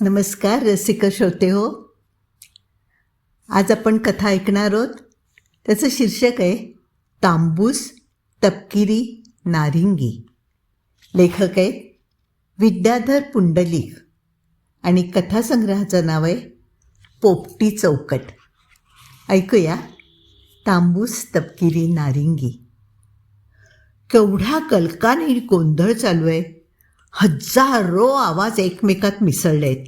नमस्कार रसिक श्रोते हो. आज आपण कथा ऐकणार आहोत. त्याचं शीर्षक आहे तांबूस तपकिरी नारिंगी. लेखक आहेत विद्याधर पुंडलिक आणि कथासंग्रहाचं नाव आहे पोपटी चौकट. ऐकूया तांबूस तपकिरी नारिंगी. केवढा कलकानी गोंधळ चालू आहे. हजारो आवाज एकमेकात मिसळलेत.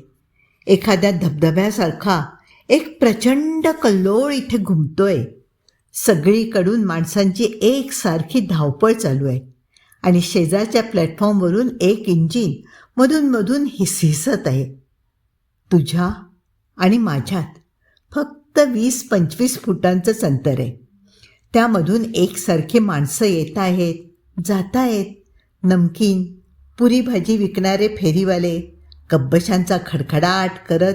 एखाद्या धबधब्यासारखा एक प्रचंड कल्लोळ इथे घुमतोय. सगळीकडून माणसांची एकसारखी धावपळ चालू आहे. आणि शेजारच्या प्लॅटफॉर्मवरून एक इंजिन मधून मधून हिसहिसत आहे. तुझ्या आणि माझ्यात फक्त वीस पंचवीस फुटांचंच अंतर आहे. त्यामधून एकसारखी माणसं येत आहेत जात आहेत नमकीन पुरी भाजी विकणारे फेरीवाले कब्बशांचा खडखडाट करत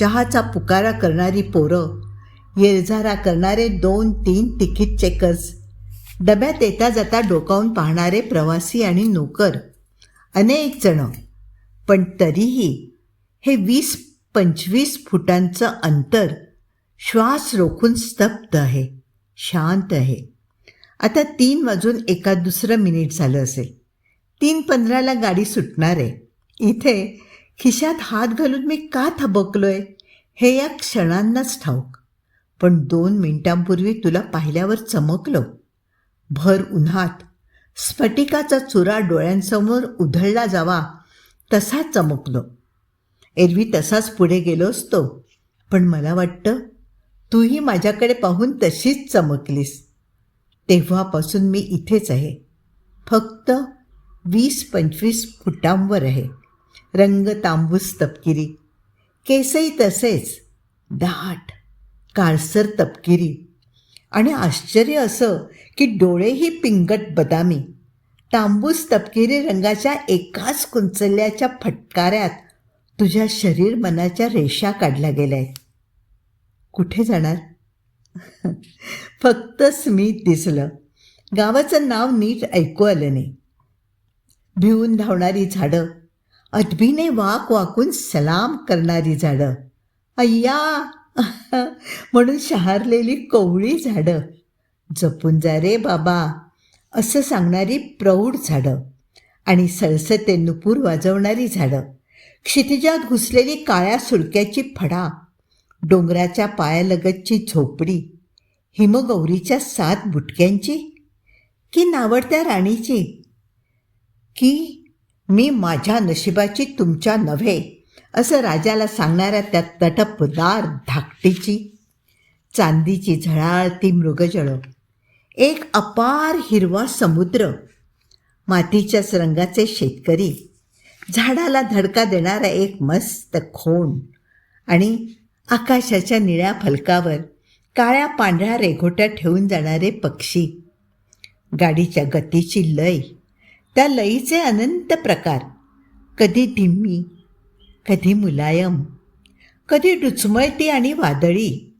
चहाचा पुकारा करणारी पोरं येरझारा करणारे दोन तीन तिकीट चेकर्स डब्यात येता जाता डोकावून पाहणारे प्रवासी आणि नोकर अनेक जणं. पण तरीही हे वीस पंचवीस फुटांचं अंतर श्वास रोखून स्तब्ध आहे शांत आहे. आता तीन वाजून एका दुसरं मिनिट झालं असेल. तीन पंधराला गाडी सुटणार आहे. इथे खिशात हात घालून मी का थबकलोय? हे या क्षणांनाच ठाऊक. पण दोन मिनिटांपूर्वी तुला पाहिल्यावर चमकलो. भर उन्हात. स्फटिकाचा चुरा डोळ्यांसमोर उधळला जावा तसा चमकलो. एरवी तसाच पुढे गेलो असतो. पण मला वाटतं तूही माझ्याकडे पाहून तशीच चमकलीस. तेव्हापासून मी इथेच आहे. फक्त वीस पंचवीस फुटांवर आहे. रंग तांबूस तपकिरी. केसही तसेच. दाट काळसर तपकिरी. आणि आश्चर्य असं की डोळेही पिंगट बदामी. तांबूस तपकिरी रंगाच्या एकाच कुंचल्याच्या फटकाऱ्यात तुझ्या शरीर मनाच्या रेषा काढल्या गेल्या आहेत. कुठे जाणार? फक्त स्मित दिसलं. गावाचं नाव नीट ऐकू आलं नाही. भिवून धावणारी झाडं अदबीने वाक वाकून सलाम करणारी झाडं. अय्या! म्हणून शहारलेली कोवळी झाडं. जपून जा रे बाबा. असं सांगणारी प्रौढ झाडं आणि सळसते नुपूर वाजवणारी झाडं. क्षितिजात घुसलेली काळ्या सुडक्याची फडा डोंगराच्या पायालगतची झोपडी हिमगौरीच्या सात बुटक्यांची की नावडत्या राणीची? की मी माझ्या नशिबाची तुमच्या नव्हे असं राजाला सांगणाऱ्या त्या तटपदार धाकटीची चांदीची झळाळती मृगजळ एक अपार हिरवा समुद्र मातीच्याच रंगाचे शेतकरी झाडाला धडका देणारा एक मस्त खोण आणि आकाशाच्या निळ्या फलकावर काळ्या पांढऱ्या रेघोट्या ठेवून जाणारे पक्षी गाडीच्या गतीची लय त्या लईचे अनंत प्रकार. कधी धिम्मी कधी मुलायम कधी डुचमळती आणि वादळी.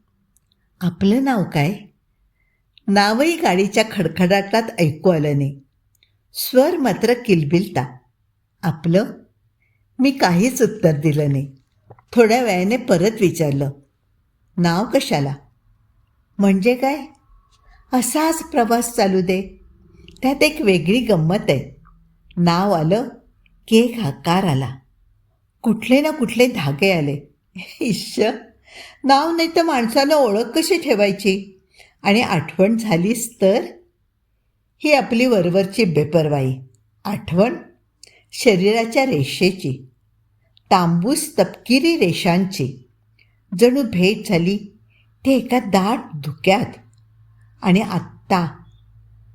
आपलं नाव काय? नावही गाडीच्या खडखडाटात ऐकू आलं नाही. स्वर मात्र किलबिलता. आपलं? मी काहीच उत्तर दिलं नाही. थोड्या वेळाने परत विचारलं. नाव कशाला? म्हणजे काय? असाच प्रवास चालू दे. त्यात एक वेगळी गंमत आहे. नाव आलं की एक आकार आला. कुठले ना कुठले धागे आले. इश्य नाव नाही तर माणसानं ओळख कशी ठेवायची? आणि आठवण झालीच तर? ही आपली वरवरची बेपरवाई. आठवण शरीराच्या रेषेची. तांबूस तपकिरी रेषांची. जणू भेट झाली ते एका दाट धुक्यात. आणि आत्ता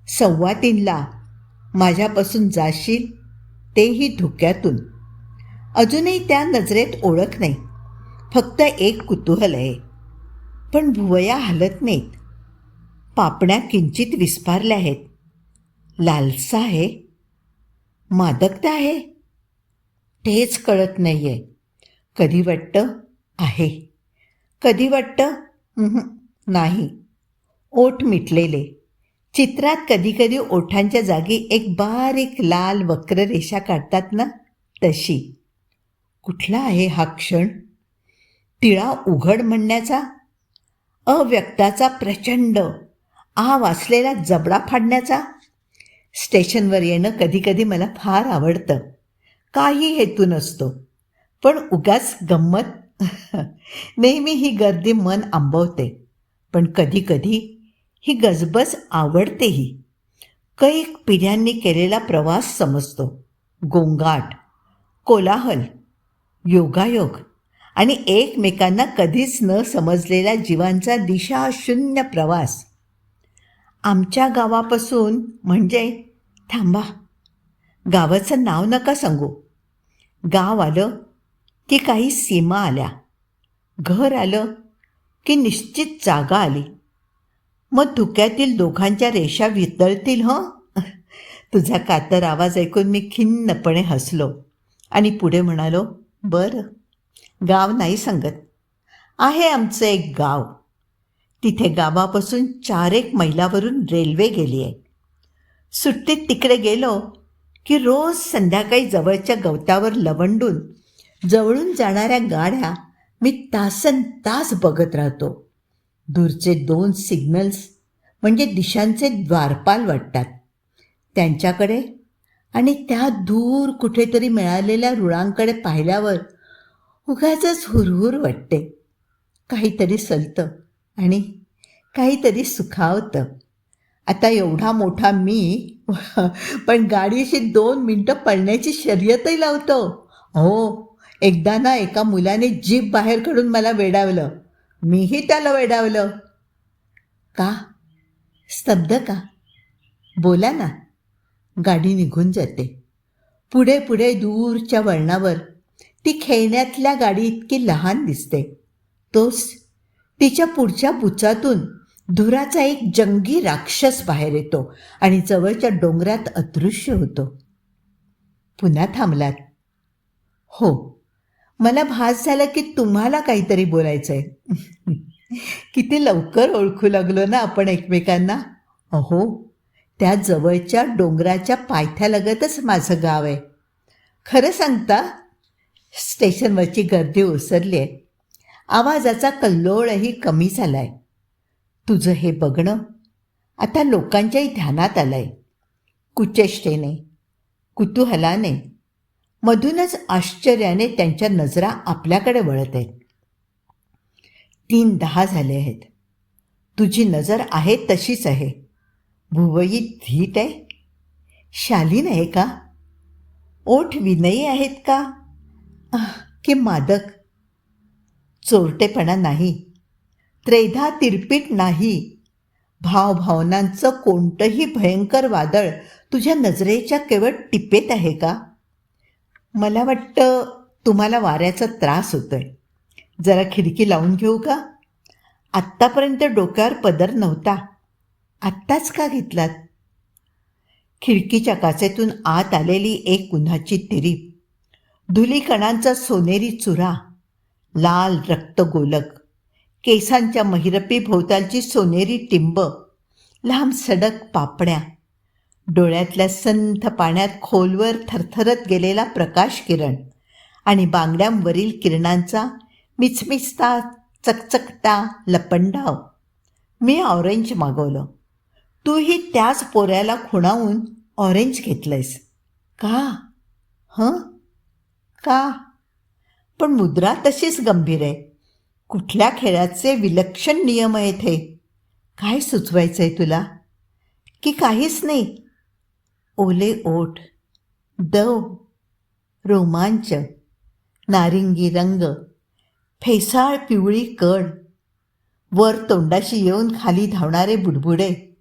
सव्वा तीनला माझ्यापासून जाशील? तेही धुक्यातून. अजूनही त्या नजरेत ओळख नाही. फक्त एक कुतूहल आहे. पण भुवया हलत नाहीत. पापण्या किंचित विस्पारल्या आहेत. लालसा आहे. मादकता आहे. तेच कळत नाही आहे कधी वाटतं? आहे. कधी वाटतं? नाही. ओठ मिटलेले. चित्रात कधीकधी ओठांच्या जागी एक बारीक लाल वक्र रेषा काढतात ना तशी. कुठला आहे हा क्षण? टिळा उघड म्हणण्याचा? अव्यक्ताचा प्रचंड आ वाचलेला जबडा फाडण्याचा? स्टेशनवर येणं कधीकधी मला फार आवडतं. काही हेतू नसतो. पण उगाच गंमत? नेहमी ही गर्दी मन आंबवते. पण कधीकधी ही गजबज आवडतेही. कैक पिढ्यांनी केलेला प्रवास समजतो. गोंगाट कोलाहल योगायोग आणि एकमेकांना कधीच न समजलेल्या जीवांचा दिशाशून्य प्रवास. आमच्या गावापासून म्हणजे थांबा गावाचं नाव नका सांगू. गाव आलं की काही सीमा आल्या. घर आलं की निश्चित जागा आली. मग धुक्यातील दोघांच्या रेषा वितळतील हं? तुझा कातर आवाज ऐकून मी खिन्नपणे हसलो आणि पुढे म्हणालो बरं गाव नाही सांगत. आहे आमचं एक गाव. तिथे गावापासून चार एक मैलावरून रेल्वे गेली आहे. सुट्टीत तिकडे गेलो की रोज संध्याकाळी जवळच्या गवतावर लवंडून जवळून जाणाऱ्या गाड्या मी तासन तास बघत राहतो. दूरचे दोन सिग्नल्स म्हणजे दिशांचे द्वारपाल वाटतात. त्यांच्याकडे आणि त्या दूर कुठेतरी मिळालेल्या रुळांकडे पाहिल्यावर उगाच हुरहुर वाटते. काहीतरी सलतं आणि काहीतरी सुखावतं. आता एवढा मोठा मी पण गाडीशी दोन मिनटं पळण्याची शर्यतही लावतो. हो एकदा ना एका मुलाने जीप बाहेर काढून मला वेडावलं. मीही त्याला वेडावलं. का? स्तब्ध का? बोला ना. गाडी निघून जाते. पुढे पुढे दूरच्या वळणावर ती खेळण्यातल्या गाडी इतकी लहान दिसते. तोच तिच्या पुढच्या बुचातून धुराचा एक जंगी राक्षस बाहेर येतो आणि जवळच्या डोंगरात अदृश्य होतो. पुन्हा थांबलात. हो मला भास झाला की तुम्हाला काहीतरी बोलायचं आहे किती लवकर ओळखू लागलो ना आपण एकमेकांना? अहो त्या जवळच्या डोंगराच्या पायथ्यालगतच माझं गाव आहे. खरं सांगता स्टेशनवरची गर्दी ओसरली आहे. आवाजाचा कल्लोळही कमी झाला आहे तुझं हे बघणं आता लोकांच्याही ध्यानात आलं आहे कुचेष्टेने कुतूहलाने मधूनच आश्चर्याने त्यांच्या नजरा आपल्याकडे वळत आहेत. तीन दहा झाले आहेत. तुझी नजर आहे तशीच आहे. भुवई धीट आहे. शालीन आहे का? ओठ विनयी आहेत का? की मादक? चोरटेपणा नाही. त्रेधा तिरपीट नाही. भावभावनांचं कोणतंही भयंकर वादळ तुझ्या नजरेच्या केवळ टिपेत आहे का? मला वाटतं तुम्हाला वाऱ्याचा त्रास होतोय. जरा खिडकी लावून घेऊ का? आत्तापर्यंत डोक्यावर पदर नव्हता. आत्ताच का घेतलात? खिडकीच्या काचेतून आत आलेली एक उन्हाची तिरीप धुलीकणांचा सोनेरी चुरा लाल रक्तगोलक केसांच्या महिरपी भोवतालची सोनेरी टिंब लांब सडक पापड्या डोळ्यातल्या संथ पाण्यात खोलवर थरथरत गेलेला प्रकाश किरण आणि बांगड्यांवरील किरणांचा मिचमिचता चकचकता लपंडाव. मी ऑरेंज मागवलं. तूही त्याच पोऱ्याला खुणावून ऑरेंज घेतलंयस. का? हं? का? पण मुद्रा तशीच गंभीर आहे. कुठल्या खेळाचे विलक्षण नियम आहेत हे? काय सुचवायचं आहे तुला? की काहीच नाही. ओले ओठ दव रोमांच नारिंगी रंग फेसाळ पिवळी कड वर तोंडाशी येऊन खाली धावणारे बुडबुडे.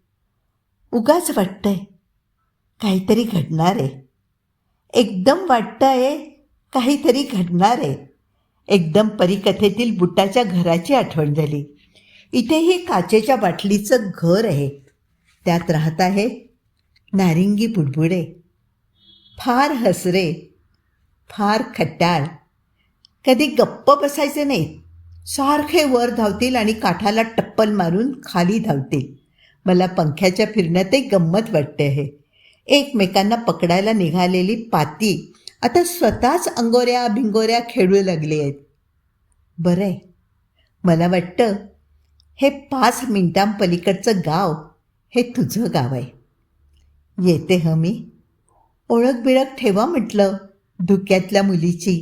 उगाच वाटतंय काहीतरी घडणार आहे. एकदम वाटतंय काहीतरी घडणार आहे. एकदम परिकथेतील बुटाच्या घराची आठवण झाली. इथेही काचेच्या बाटलीचं घर आहे. त्यात राहत आहे नारिंगी बुडबुडे फार हसरे फार खट्टाळ कधी गप्प बसायचे नाहीत सारखे वर धावतील आणि काठाला टप्पल मारून खाली धावतील. मला पंख्याच्या फिरण्यातही गंमत वाटते आहे. एकमेकांना पकडायला निघालेली पाती आता स्वतःच अंगोऱ्या भिंगोऱ्या खेळू लागले आहेत. बरं आहे. मला वाटतं हे पाच मिनिटांपलीकडचं गाव हे तुझं गाव आहे. येते ह मी. ओळख बिळख ठेवा म्हटलं धुक्यातल्या मुलीची.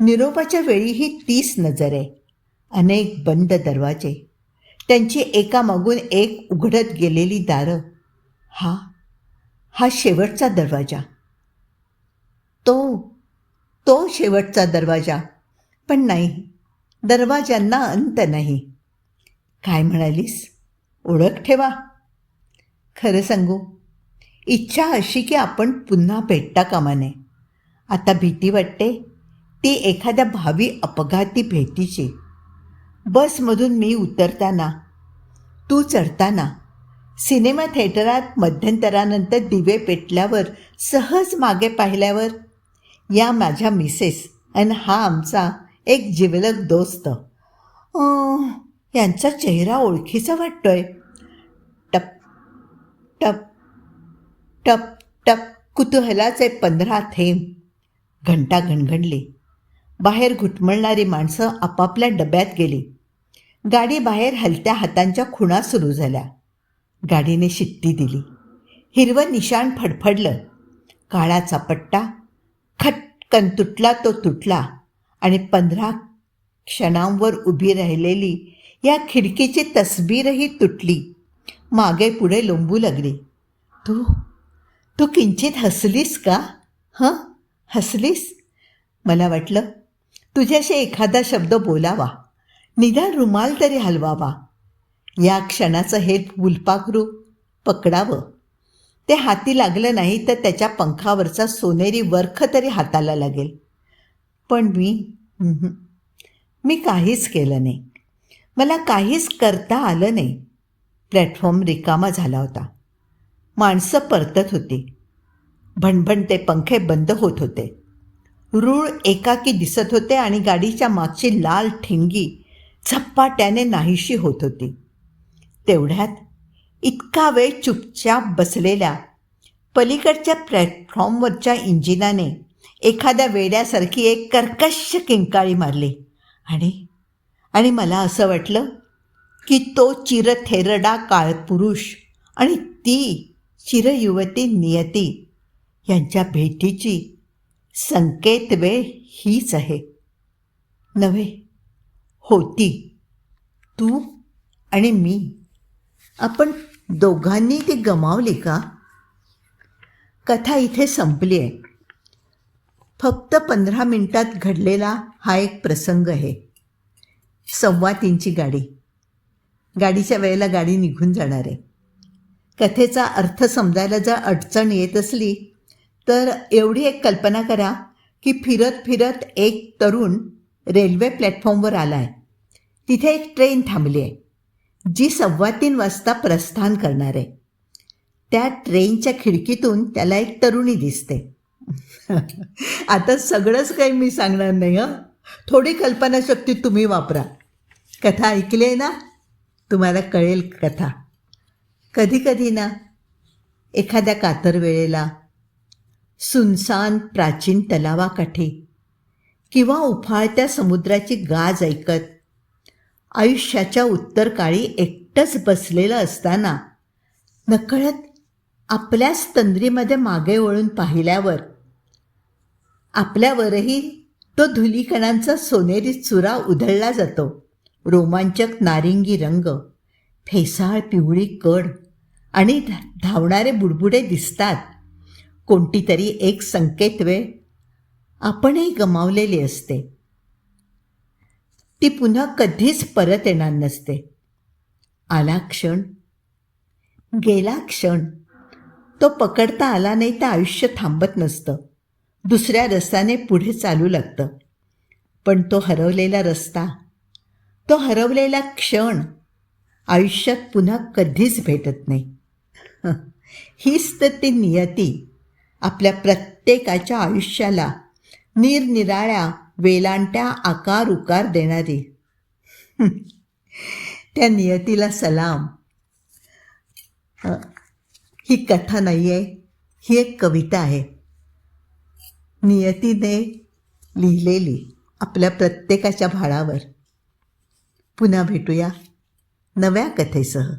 निरोपाच्या वेळीही तीस नजर आहे अनेक बंद दरवाजे त्यांची एकामागून एक उघडत गेलेली दारं हा हा शेवटचा दरवाजा. तो तो शेवटचा दरवाजा पण नाही दरवाजांना अंत नाही. काय म्हणालीस? ओळख ठेवा. खरं सांगू इच्छा अशी की आपण पुन्हा भेटता कामा नये. आता भीती वाटते ती एखाद्या भावी अपघाती भेटीची. बसमधून मी उतरताना तू चढताना सिनेमा थिएटरात मध्यंतरानंतर दिवे पेटल्यावर सहज मागे पाहिल्यावर या माझ्या मिसेस आणि हा आमचा एक जिवलक दोस्त. यांचा चेहरा ओळखीचा वाटतोय. टप टप टप टप कुतूहलाचे पंधरा थेंब. घंटा घणघणली बाहेर घुटमळणारी माणसं आपापल्या डब्यात गेली. गाडी बाहेर हलत्या हातांच्या खुणा सुरू झाल्या. गाडीने शिट्टी दिली. हिरवं निशाण फडफडलं. काळाचा पट्टा. खटकन तुटला तो तुटला. आणि पंधरा क्षणांवर उभी राहिलेली या खिडकीची तस्बीरही तुटली. मागे पुढे लोंबू लागली. तू तू किंचित हसलीस का? हं? हसलीस? मला वाटलं तुझ्याशी एखादा शब्द बोलावा. निदान रुमाल तरी हलवावा. या क्षणाचं हे फुलपाखरू पकडावं. ते हाती लागलं नाही तर त्याच्या पंखावरचा सोनेरी वर्ख तरी हाताला लागेल. पण मी मी काहीच केलं नाही. मला काहीच करता आलं नाही. प्लॅटफॉर्म रिकामा झाला होता. माणसं परतत होती. भणभणते पंखे बंद होत होते. रूळ एकाकी दिसत होते आणि गाडीच्या मागची लाल ठिंगी झप्पाट्याने नाहीशी होत होती. तेवढ्यात इतका वेळ चुपचाप बसलेल्या पलीकडच्या प्लॅटफॉर्मवरच्या इंजिनाने एखाद्या वेड्यासारखी एक कर्कश किंकाळी मारली. आणि आणि मला असं वाटलं की तो चिरथेरडा काळपुरुष आणि ती चिरयुवती नियती. यांच्या भेटीची संकेत वेळ हीच आहे. नव्हे होती. तू आणि मी. आपण दोघांनी ती गमावली का? कथा इथे संपली आहे. फक्त पंधरा मिनिटात घडलेला हा एक प्रसंग आहे. सव्वा तीनची गाडी. गाडीच्या वेळेला गाडी निघून जाणार आहे. कथेचा अर्थ समजायला जर अडचण येत असली तर एवढी एक कल्पना करा की फिरत फिरत एक तरुण रेल्वे प्लॅटफॉर्मवर आला आहे तिथे एक ट्रेन थांबली आहे जी सव्वा तीन वाजता प्रस्थान करणार आहे. त्या ट्रेनच्या खिडकीतून त्याला एक तरुणी दिसते. आता सगळंच काही मी सांगणार नाही हं. थोडी कल्पनाशक्ती तुम्ही वापरा. कथा ऐकली आहे ना? तुम्हाला कळेल कथा. कधी कधी ना एखाद्या कातर वेळेला सुनसान प्राचीन तलावाकाठी किंवा उफाळत्या समुद्राची गाज ऐकत आयुष्याच्या उत्तरकाळी एकटंच बसलेलं असताना नकळत आपल्याच तंद्रीमध्ये मागे वळून पाहिल्यावर आपल्यावरही तो धुलीकणांचा सोनेरी चुरा उधळला जातो. रोमांचक नारिंगी रंग फेसाळ पिवळी कड आणि धा- धावणारे बुडबुडे दिसतात. कोणती तरी एक संकेतवे आपणही गमावलेली असते. ती पुन्हा कधीच परत येणार नसते. आला क्षण गेला क्षण तो पकडता आला नाही तर आयुष्य थांबत नसतं. दुसऱ्या रस्त्याने पुढे चालू लागतं. पण तो हरवलेला रस्ता तो हरवलेला क्षण आयुष्यात पुन्हा कधीच भेटत नाही. हीच तर ती नियती. आपल्या प्रत्येकाच्या आयुष्याला निरनिराळ्या वेलांट्या आकार उकार देणारी. त्या नियतीला सलाम. ही कथा नाही आहे ही एक कविता आहे. नियतीने लिहिलेली आपल्या प्रत्येकाच्या भाळावर. पुन्हा भेटूया नव्या कथेसह.